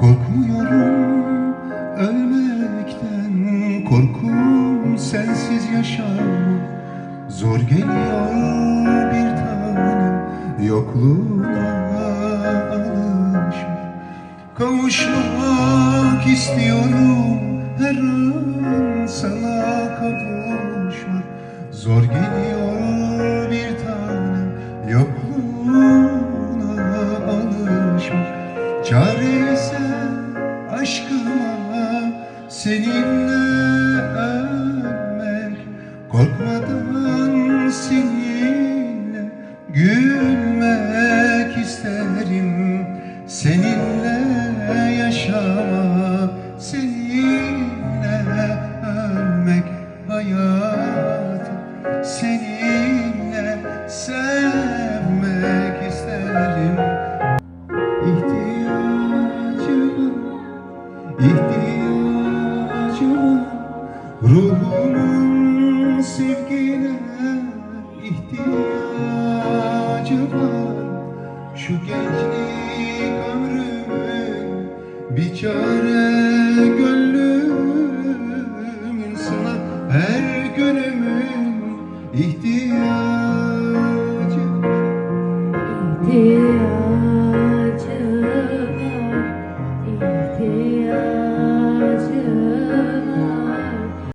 Korkmuyorum ölmekten Korkum sensiz yaşam Zor geliyor bir tanem Yokluğuna alışmak Kavuşmak istiyorum her an sana kavuşmak Zor geliyor bir tanem yokluğuna alışmak Çare ise aşkıma seninle ölmek. Korkmadan seninle gülmek isterim. Seninle yaşamak, seninle ölmek hayatım Seninle sevmek isterim. İhtiyacım, ihtiyacım Ruhumun sevgine ihtiyacı var Şu gençlik ömrümün bir çare gönlümün sana her günümün ihtiyacı var. ihtiyacım